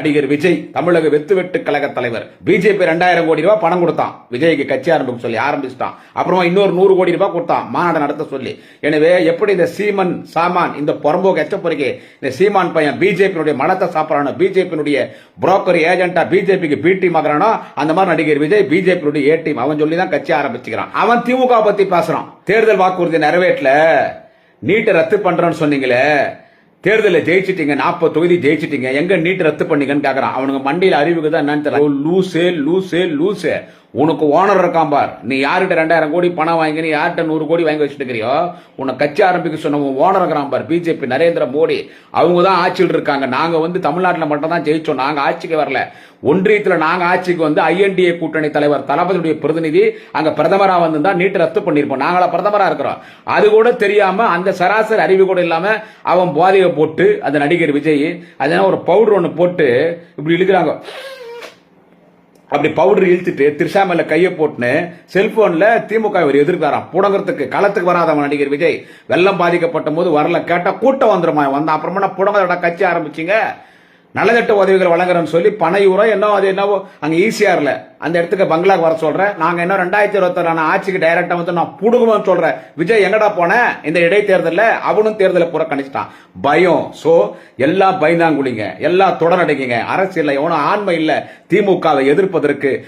நடிகர் விஜய் தமிழக வெத்து வெட்டு கழக தலைவர். பிஜேபி ரெண்டாயிரம் கோடி ரூபாய் பணம் கொடுத்தான். விஜய்க்கு கட்சி ஆரம்பிக்க சொல்லி ஆரம்பிச்சிட்டான். அப்புறமா இன்னொரு நூறு கோடி ரூபாய் கொடுத்தான். மாநாடு நடத்த சொல்லி. எனவே எப்படி இந்த சீமன் சாமான் இந்த புறம்போக்கு எச்சப்பொறிக்கை இந்த சீமான் பையன் பிஜேபியினுடைய மனத்தை சாப்பிட்றானோ பிஜேபியினுடைய புரோக்கர் ஏஜென்டா பிஜேபிக்கு பி டீம் ஆகிறானோ அந்த மாதிரி நடிகர் விஜய் பிஜேபியினுடைய ஏ டீம் அவன் சொல்லி தான் கட்சி ஆரம்பிச்சுக்கிறான். அவன் திமுக பத்தி பேசுறான். தேர்தல் வாக்குறுதி நிறைவேற்றல. நீட்டை ரத்து பண்றேன்னு சொன்னீங்களே. தேர்தலில் ஜெயிச்சிட்டீங்க நாற்பது தொகுதி ஜெயிச்சிட்டீங்க எங்க நீட் ரத்து பண்ணீங்கன்னு கேட்கறான் அவனுங்க மண்டியில் அறிவுக்கு தான் என்னன்னு தெரியல. லூசே லூசே லூசே. உனக்கு ஓனர் இருக்கான் பார். நீ யார்கிட்ட ரெண்டாயிரம் கோடி பணம் வாங்கி நீ யார்கிட்ட நூறு கோடி வாங்கி வச்சுட்டு இருக்கிறியோ உன்னை கட்சி ஆரம்பிக்க சொன்ன ஓனர் இருக்கிறான் பார் பிஜேபி நரேந்திர மோடி. அவங்க தான் ஆட்சியில் இருக்காங்க. நாங்கள் வந்து தமிழ்நாட்டில் மட்டும் தான் ஜெயிச்சோம். நாங்கள் ஆட்சிக்கு வரல. ஒன்றியத்தில் நாங்கள் ஆட்சிக்கு வந்து ஐஎன்டிஏ கூட்டணி தலைவர் தளபதியுடைய பிரதிநிதி அங்கே பிரதமராக வந்து தான் நீட் ரத்து பண்ணியிருப்போம் நாங்களா பிரதமராக இருக்கிறோம். அது கூட தெரியாமல் அந்த சராசரி அறிவு கூட இல்லாமல் அவன் போதையை போட்டு அந்த நடிகர் விஜய் அதனால ஒரு பவுடர் ஒன்று போட்டு இப்படி இழுக்கிறாங்க. அப்படி பவுடர் இழுத்துட்டு திரிஷா மேல கையை போட்டுன்னு செல்போன்ல திமுக இவர் எதிர்க்கிறாராம் புடங்குறதுக்கு களத்துக்கு வராதவன் நடிகர் விஜய். வெள்ளம் பாதிக்கப்பட்ட போது வரல கேட்டா கூட்டம் வந்துருமா? வந்தா அப்புறமா புடங்கட கட்சி ஆரம்பிச்சீங்க. நலத்திட்ட உதவிகள் வழங்குறேன்னு சொல்லி பனையூரோ என்னோ அது என்னவோ அங்க ஈஸியார்ல அந்த இடத்துக்கு பங்களாக்கு வர சொல்றேன். நாங்க என்ன ரெண்டாயிரத்தி இருபத்தி நான் ஆட்சிக்கு டைரக்டாக வந்து நான் புடுங்குவேன்னு சொல்றேன். விஜய் எங்கடா போனேன் இந்த இடைத்தேர்தல்ல. அவனும் தேர்தலை புறக்கணிச்சிட்டான். பயம். சோ எல்லாம் பயந்தாங்குழிங்க எல்லாம் தொடரடைங்க அரசியலில் எவனும் ஆண்மை இல்லை. திமுகவை எதிர்ப்பதற்கு